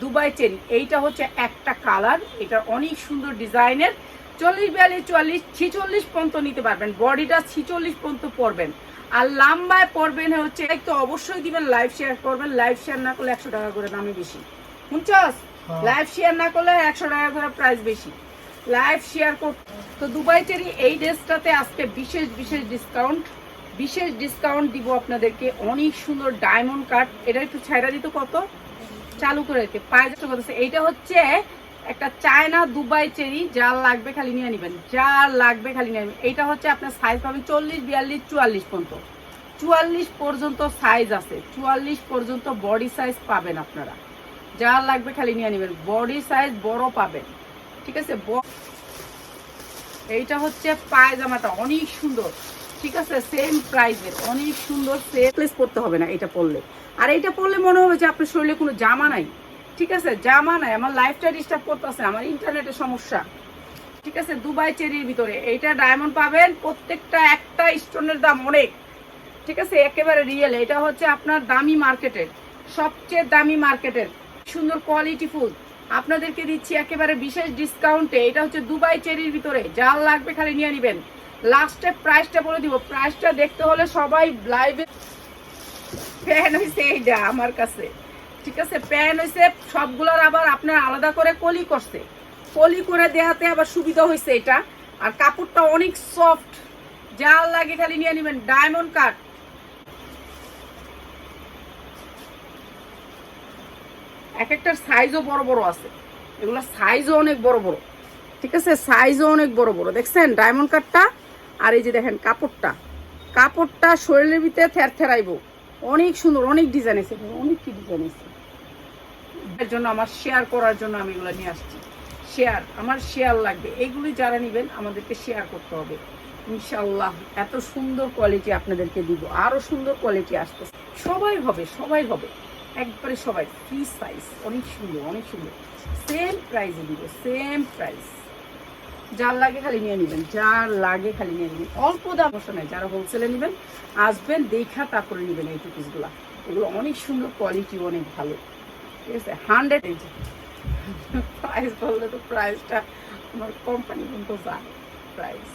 Dubai cherry. এইটা হচ্ছে একটা কালার এটা অনেক সুন্দর ডিজাইনের। চল্লিশ বিয়াল্লিশ চুয়াল্লিশ ছিচল্লিশ পর্যন্ত নিতে পারবেন। বডিটা ছিচল্লিশ পর্যন্ত পরবেন। আর লাম্বায় পরবেন হচ্ছে একটু অবশ্যই দিবেন লাইভ শেয়ার করবেন লাইভ শেয়ার না করলে একশো টাকা করে দামে বেশি। শুনছস? হ্যাঁ। লাইভ শেয়ার না করলে একশো টাকা করে প্রাইস বেশি। লাইভ শেয়ার করতে তো দুবাই চেরি এই ড্রেসটাতে আজকে বিশেষ বিশেষ ডিসকাউন্ট বিশেষ ডিসকাউন্ট দিব আপনাদেরকে। অনেক সুন্দর ডায়মন্ড কাট এটা একটু ছাইরা দিত কত? চালু করে দিতে। পায়ে করতেছে এইটা হচ্ছে একটা চায়না দুবাই চেরি যার লাগবে খালি নিয়ে নেবেন। যার লাগবে খালি নিয়ে নেবেন। এইটা হচ্ছে আপনার সাইজ পাবেন চল্লিশ, বিয়াল্লিশ, চুয়াল্লিশ পর্যন্ত। চুয়াল্লিশ পর্যন্ত সাইজ আছে। চুয়াল্লিশ পর্যন্ত বডি সাইজ পাবেন আপনারা। যার লাগবে খালি নিয়ে নেবেন। বডি সাইজ বড় পাবেন। ঠিক আছে? এইটা হচ্ছে পায়জামাটা। অনেক সুন্দর। ঠিক আছে সেম প্রাইসের অনেক সুন্দর সেটলেস পড়তে হবে না এটা পরলে। আর এইটা পরলে মনে হবে যে আপনার শরীরে কোনো জামা নাই। ঠিক আছে, জামা নাই। আমার লাইফটা ডিস্টার্ব করতেছে, আমার ইন্টারনেটের সমস্যা। ঠিক আছে, দুবাই চেরির ভিতরে। এইটা ডায়মন্ড পাবেন, প্রত্যেকটা একটা স্টোনের দাম অনেক। ঠিক আছে, একেবারে রিয়েল এটা হচ্ছে আপনার দামি মার্কেটের সবচেয়ে দামি মার্কেটের সুন্দর কোয়ালিটি ফুল। আপনাদেরকে দিচ্ছি একেবারে বিশেষ ডিসকাউন্টে এটা হচ্ছে দুবাই চেরির ভিতরে। যার লাগবে খালি নিয়ে নেবেন। লাস্টে প্রাইসটা বলে দিব। প্রাইসটা দেখতে হলে সবাই লাইভে প্যান হয়েছে এইটা আমার কাছে। ঠিক আছে? প্যান হয়েছে সবগুলোর আবার আপনার আলাদা করে কলি করছে। কলি করে দেহাতে আবার সুবিধা হয়েছে এটা। আর কাপড়টা অনেক সফট যার লাগে খালি নিয়ে নেবেন। ডায়মন্ড কাট এক একটার সাইজও বড় বড় আছে। এগুলো সাইজও অনেক বড় বড়। ঠিক আছে? সাইজও অনেক বড় বড়। দেখছেন? ডায়মন্ড কাটটা আর এই যে দেখেন কাপড়টা। কাপড়টা শরীরের ভিতরে থ্যার থ্যারাইব। অনেক সুন্দর অনেক ডিজাইন এখানে, অনেক কি ডিজাইন আছে। এর জন্য আমার শেয়ার করার জন্য আমি এগুলো নিয়ে আসছি। শেয়ার আমার শেয়ার লাগবে। এগুলি যারা নেবেন আমাদেরকে শেয়ার করতে হবে। ইনশাল্লাহ এত সুন্দর কোয়ালিটি আপনাদেরকে দিব। আরও সুন্দর কোয়ালিটি আসতে সবাই হবে সবাই হবে। একবারে সবাই ফ্রি সাইজ অনেক সুন্দর অনেক সুন্দর। সেম প্রাইসে দিব সেম প্রাইস যার লাগে খালি নিয়ে নেবেন, যার লাগে খালি নিয়ে নেবেন। অল্প দাম নাই, যারা হোলসেলে নেবেন, আসবেন, দেখা তারপরে নেবেন এই টুপিসগুলো এগুলো অনেক সুন্দর কোয়ালিটি অনেক ভালো। ঠিক আছে? হান্ড্রেড ইঞ্চি প্রাইস বললে তো প্রাইসটা আমার কোম্পানি কিন্তু জানে প্রাইস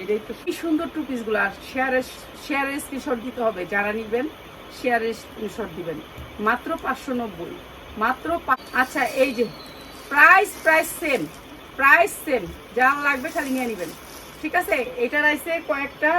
এটাই তো কি সুন্দর টুপিসগুলো আর শেয়ারের শেয়ারের স্ক্রিনশট দিতে হবে, যারা নেবেন শেয়ারের স্ক্রিনশট দিবেন। মাত্র পাঁচশো নব্বই। মাত্র আচ্ছা এই যে price price same price same যা লাগবে খালি নিয়ে নেবেন। ঠিক আছে? এটার আইসে কয়েকটা